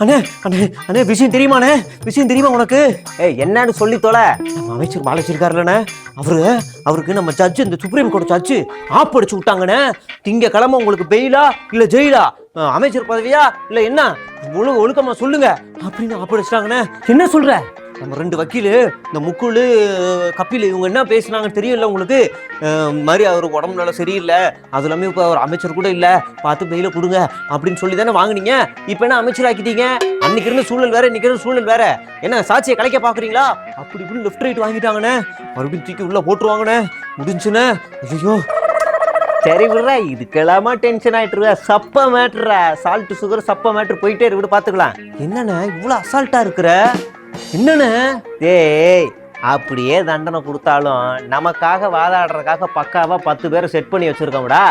அண்ணே அண்ணே அண்ணே விஷயம் தெரியுமாண்ணே விஷயம் தெரியுமா உனக்கு? ஏய் என்னன்னு சொல்லி தொலை. நம்ம அமைச்சர் பாலாஜி இருக்காருல்லண்ணே அவரு அவருக்கு நம்ம ஜட்ஜு இந்த சுப்ரீம் கோர்ட் ஜட்ஜு ஆப் அடிச்சு விட்டாங்கண்ணே. திங்கக்கிழமை உங்களுக்கு பெயிலா இல்ல ஜெயிலா அமைச்சர் பதவியா? இல்ல என்ன? ஒழு ஒழுக்கமா சொல்லுங்க. அப்படின்னு ஆப் அடிச்சிட்டாங்கண்ணே என்ன சொல்ற? நம்ம ரெண்டு வக்கீலு இந்த முக்குழு கப்பில் இவங்க என்ன பேசுனாங்கன்னு தெரியல உங்களுக்கு? மாதிரி அவர் உடம்பு நல்லா சரியில்லை. அது எல்லாமே இப்போ அவர் அமைச்சர் கூட இல்லை. பார்த்து பெயில கொடுங்க அப்படின்னு சொல்லி தானே வாங்குனீங்க. இப்போ என்ன அமைச்சர் ஆக்கிட்டீங்க அன்னைக்கு இருந்த சூழல் வேற இன்னைக்கு இருந்த சூழல் வேற. என்ன சாட்சியை கலைக்க பார்க்குறீங்களா? அப்படி இப்படி லெஃப்ட் ரைட் வாங்கிட்டாங்கண்ணே. மறுபடியும் தூக்கி உள்ளே போட்டுருவாங்கண்ணே. முடிஞ்சுண்ணே. ஐயோ சரி விடுறா இதுக்கெல்லாமா டென்ஷன் ஆயிட்டு இருக்க சப்ப மேட்ருடா சால்ட் சுகர் சப்ப மேட்ரு போயிட்டே இருக்கு பார்த்துக்கலாம். பாத்துக்கலாம் என்னண்ணே இவ்வளோ அசால்ட்டா இருக்கிற? என்னண்ணே? ஏய் அப்படியே தண்டனை கொடுத்தாலும் நமக்காக வாதாடுறதுக்காக பக்காவாக பத்து பேரை செட் பண்ணி வச்சுருக்கோம்டா.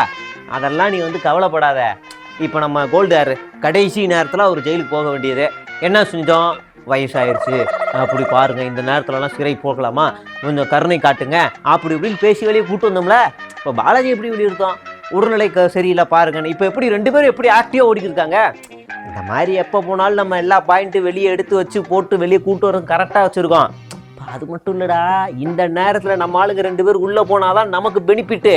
அதெல்லாம் நீ வந்து கவலைப்படாத. இப்போ நம்ம கோல்டு கடைசி நேரத்தில் அவர் ஜெயிலுக்கு போக வேண்டியது. என்ன செஞ்சோம்? வயசாயிருச்சு. அப்படி பாருங்க இந்த நேரத்துலலாம் சிறை போகலாமா? கொஞ்சம் கருணை காட்டுங்க. அப்படி இப்படின்னு பேசி வெளியே கூட்டு வந்தோம்ல. இப்போ பாலாஜி எப்படி வெளியிருந்தோம் உடல்நிலை சரியில்லை பாருங்கன்னு. இப்போ எப்படி ரெண்டு பேரும் எப்படி ஆக்டிவாக ஓடிக்கிருக்காங்க இந்த மாதிரி எப்போ போனாலும் நம்ம எல்லா பாயிண்ட்டும் வெளியே எடுத்து வச்சு போட்டு வெளியே கூட்டு வரோம் கரெக்டாக வச்சுருக்கோம். அது மட்டும் இல்லடா இந்த நேரத்துல நம்ம ஆளுங்க ரெண்டு பேர் உள்ள போனாதான் நமக்கு பெனிஃபிட்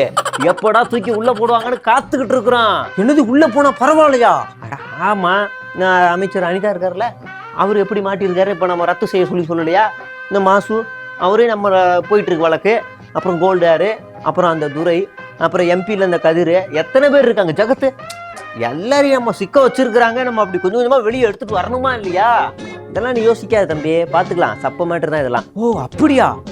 எப்படா தூக்கி உள்ள போடுவாங்கன்னு காத்துக்கிட்டு இருக்கிறோம். என்னது உள்ள போனா பரவாயில்லையா? அட ஆமா. நான் அமைச்சர் அனிதா இருக்கார்ல அவர் எப்படி மாட்டியிருக்காரு இப்போ நம்ம ரத்து செய்ய சொல்லி சொல்லலையா? இந்த மாசு அவரே நம்ம போயிட்டு இருக்கு வழக்கு. அப்புறம் கோல்டாரு அப்புறம் அந்த துரை அப்புறம் எம்பியில் அந்த கதிர். எத்தனை பேர் இருக்காங்க ஜகத்து? எல்லாரையும் நம்ம சிக்க வச்சிருக்கிறாங்க. நம்ம அப்படி கொஞ்சம் கொஞ்சமா வெளியே எடுத்துட்டு வரணுமா இல்லையா? இதெல்லாம் நீ யோசிக்காத தம்பி. பார்த்துக்கலாம் சப்ப மேட்டர் தான் இதெல்லாம். ஓ அப்படியா?